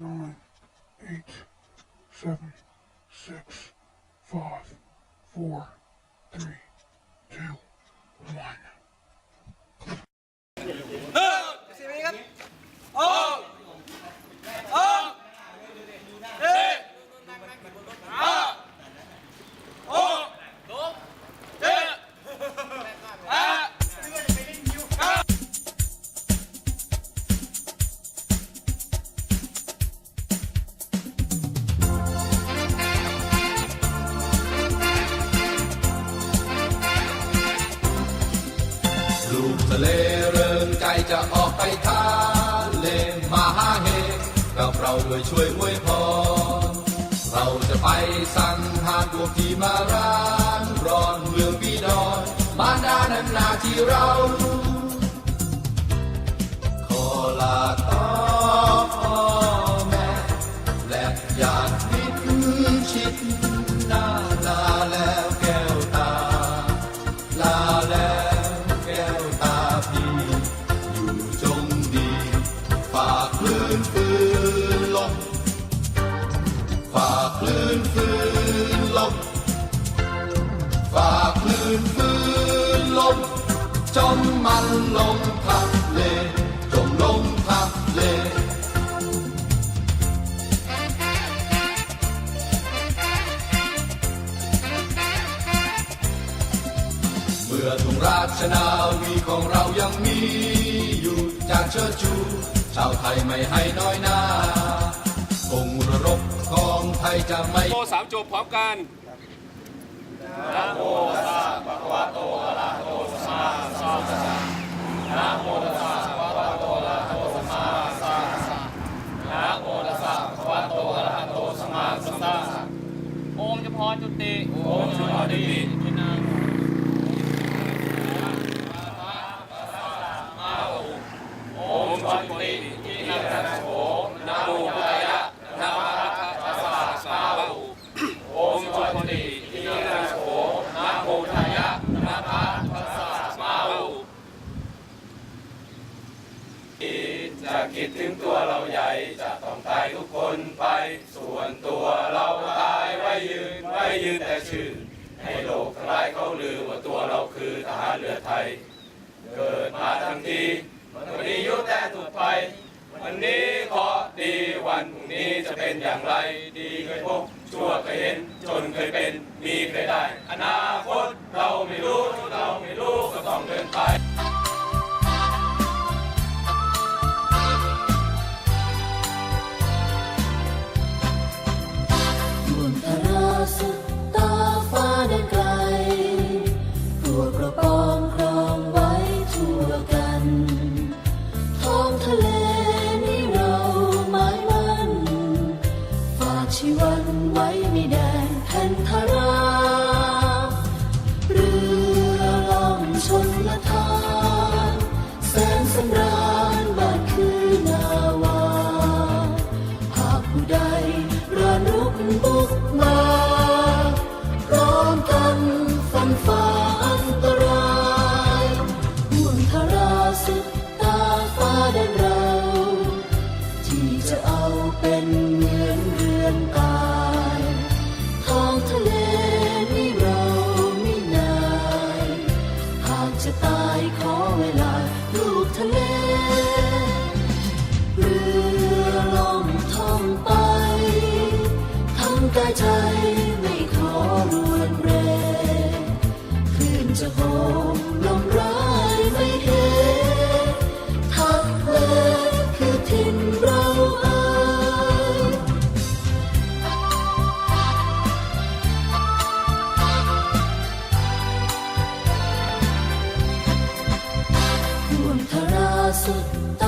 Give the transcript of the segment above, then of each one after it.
nine, eight, seven, six, five, four, three, two, one. จะออกไปทะเลมาหาเฮกับเราด้วยช่วยอวยพรเราจะไปสั่งหาพวกที่มาร้านร้อนเมืองพีดอนมานดานันนาที่เราขอลาต่อ จมมันลงทะเลจมลงทะเล เมื่อทุ่งราชนาวีของเรายังมีอยู่จากเชิดชู ชาวไทยไม่ให้น้อยหน้าองค์รบของไทยจะไม่โตสามจบพร้อมกัน โอมจะพรจุติโอมจะพรจุติทินังโอมจุติทินังสัโสนะโมพุทธายะนะมะทัสสะสาวะโอมจุติทินังสัโสนะโมพุทธายะนะมะทัสสะสาวะจะคิดถึงตัว เราใหญ่จะต้องตายทุกคนไป ส่วนตัวเราตายไว้ยืนไว้ยืนแต่ชื่อ ให้โลกทั้งหลายเขาลือว่าตัวเราคือทหารเรือไทย เกิดมาทั้งทีวันนี้ยุแต่ถูกไป วันนี้ขอดีวันพรุ่งนี้จะเป็นอย่างไร ดีเคยพบชั่วเคยเห็น จนเคยเป็น มีเคยได้ อนาคตเราไม่รู้เราไม่รู้ก็ต้องเดินไป ฟันฝ่า ทราสุดต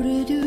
pretty